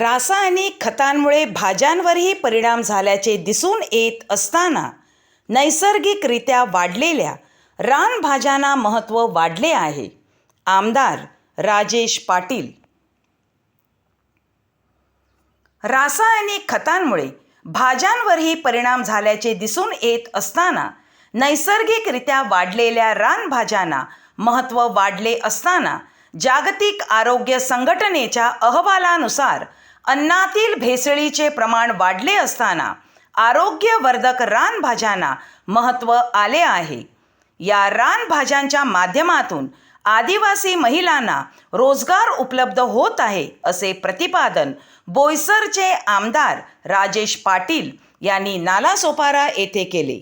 रासायनिक खतांमुळे भाज्यांवरही परिणाम झाल्याचे दिसून येत असताना नैसर्गिकरित्या वाढलेल्या रानभाज्यांना महत्त्व वाढले आहे. आमदार राजेश पाटील. रासायनिक खतांमुळे भाज्यांवरही परिणाम झाल्याचे दिसून येत असताना नैसर्गिकरित्या वाढलेल्या रानभाज्यांना महत्त्व वाढले असताना जागतिक आरोग्य संघटनेच्या अहवालानुसार अन्नातील भेसळीचे प्रमाण वाढले असताना आरोग्यवर्धक रानभाज्यांना महत्त्व आले आहे. या रानभाज्यांच्या माध्यमातून आदिवासी महिलांना रोजगार उपलब्ध होत आहे असे प्रतिपादन बोईसरचे आमदार राजेश पाटील यांनी नालासोपारा येथे केले.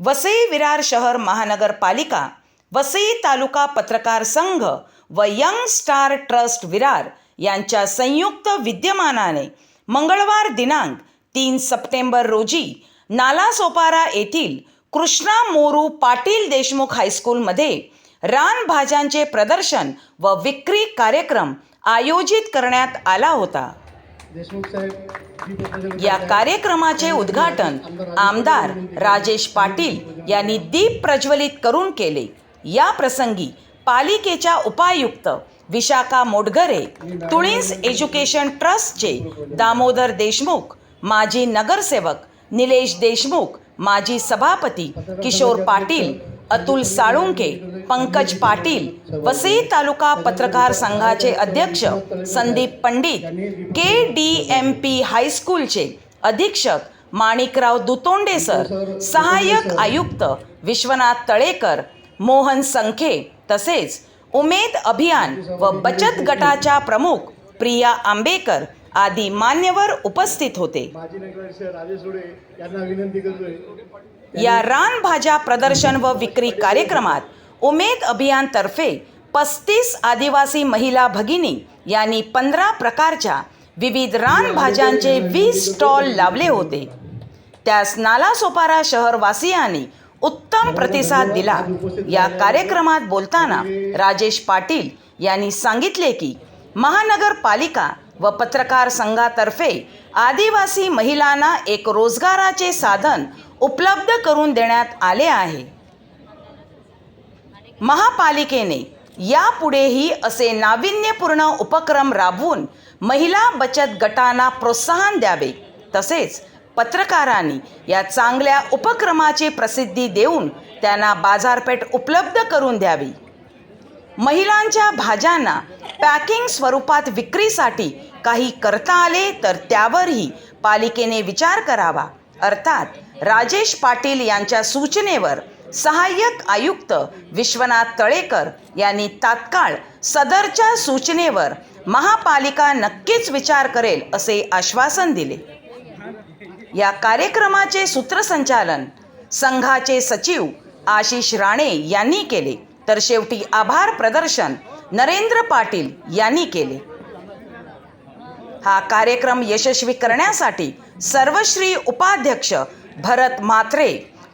वसई विरार शहर महानगरपालिका वसई तालुका पत्रकार संघ व यंग स्टार ट्रस्ट विरार यांच्या संयुक्त विद्यमानाने मंगळवार दिनांक तीन सप्टेंबर रोजी नालासोपारा येथील कृष्णा मोरू पाटील देशमुख हायस्कूलमध्ये रानभाज्यांचे प्रदर्शन व विक्री कार्यक्रम आयोजित करण्यात आला होता. या कार्यक्रमाचे उद्घाटन आमदार राजेश पाटील यांनी दीप प्रज्वलित करून केले. या प्रसंगी पालिकेच्या उपायुक्त विशाखा मोडगरे तुळींस एज्युकेशन ट्रस्टचे दामोदर देशमुख माजी नगरसेवक निलेश देशमुख माजी सभापती किशोर पाटील अतुल साळुंके पंकज पाटील वसई तालुका पत्रकार संघाचे अध्यक्ष Sandeep Pandit K D M P हायस्कूलचे अधीक्षक माणिकराव दुतोंडे सर सहाय्यक आयुक्त विश्वनाथ तळेकर मोहन संखे तसेच उमेद अभियान व बचत गटाच्या प्रमुख प्रिया आंबेकर आदी मान्यवर उपस्थित होते. या रानभाज्या प्रदर्शन व विक्री कार्यक्रमात उमेद अभियानतर्फे पस्तीस आदिवासी महिला भगिनी यांनी पंधरा प्रकारच्या विविध रानभाज्यांचे वीस स्टॉल लावले होते. त्यास नालासोपारा शहरवासियांनी उत्तम प्रतिसाद दिला. या कार्यक्रमात बोलताना राजेश पाटील यांनी सांगितले की महानगरपालिका व पत्रकार संघातर्फे आदिवासी महिलांना एक रोजगाराचे साधन उपलब्ध करून देण्यात आले आहे. महापालिकेने यापुढेही असे नाविन्यपूर्ण उपक्रम राबवून महिला बचत गटांना प्रोत्साहन द्यावे. तसेच पत्रकारांनी या चांगल्या उपक्रमाची प्रसिद्धी देऊन त्यांना बाजारपेठ उपलब्ध करून द्यावी. महिलांच्या भाज्यांना पॅकिंग स्वरूपात विक्रीसाठी काही करता आले तर त्यावरही पालिकेने विचार करावा. अर्थात राजेश पाटील यांच्या सूचनेवर सहाय्यक आयुक्त विश्वनाथ तळेकर यांनी तात्काळ सदरच्या सूचनेवर महापालिका नक्कीच विचार करेल असे आश्वासन दिले. या कार्यक्रमाचे सूत्रसंचालन संघाचे सचिव आशिष राणे यांनी केले. तर शेवटी आभार प्रदर्शन नरेंद्र पाटील यांनी केले. हा कार्यक्रम यशस्वी करण्यासाठी सर्वश्री उपाध्यक्ष भरत म्हात्रे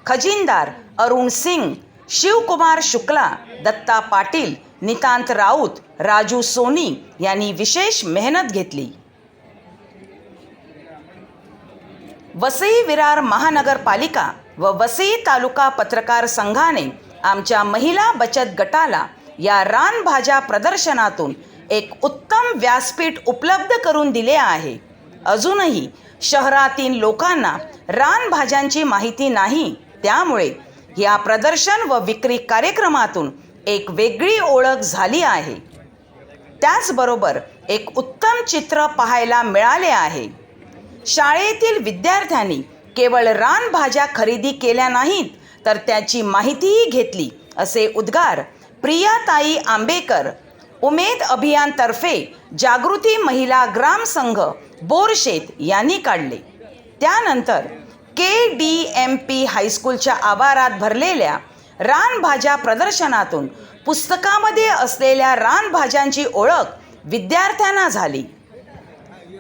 खजिनदार अरुण सिंग शिवकुमार शुक्ला दत्ता पाटील नितांत राऊत राजू सोनी यांनी विशेष मेहनत घेतली. वसई विरार महानगरपालिका व वसई तालुका पत्रकार संघाने आमच्या महिला बचत गटाला या रानभाज्या प्रदर्शनातून एक उत्तम व्यासपीठ उपलब्ध करून दिले आहे. अजूनही शहरातील लोकांना रानभाज्यांची माहिती नाही. त्यामुळे या प्रदर्शन व विक्री कार्यक्रमातून एक वेगळी ओळख झाली आहे. त्याचबरोबर एक उत्तम चित्र पाहायला मिळाले आहे. शाळेतील विद्यार्थ्यांनी केवळ रानभाज्या खरेदी केल्या नाहीत तर त्याची माहितीही घेतली असे उद्गार प्रियाताई आंबेकर उमेद अभियानतर्फे जागृती महिला ग्राम संघ बोरशेत यांनी काढले. त्यानंतर के डी एम पी हायस्कूलच्या आवारात भरलेल्या रानभाज्या प्रदर्शनातून पुस्तकामध्ये असलेल्या रानभाज्यांची ओळख विद्यार्थ्यांना झाली.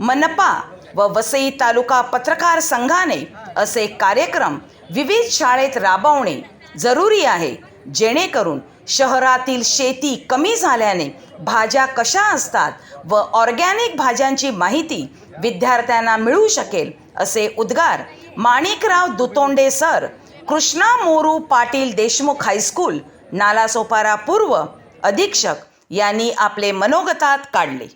मनपा व वसई तालुका पत्रकार संघाने असे कार्यक्रम विविध शाळेत राबवणे जरुरी आहे. जेणेकरून शहरातील शेती कमी झाल्याने भाज्या कशा असतात व ऑर्गॅनिक भाज्यांची माहिती विद्यार्थ्यांना मिळू शकेल असे उद्गार Manikrao Dutonde sir Krishna Moru Patil Deshmukh high school Nalasopara पूर्व अधीक्षक यांनी आपले मनोगतात काढले.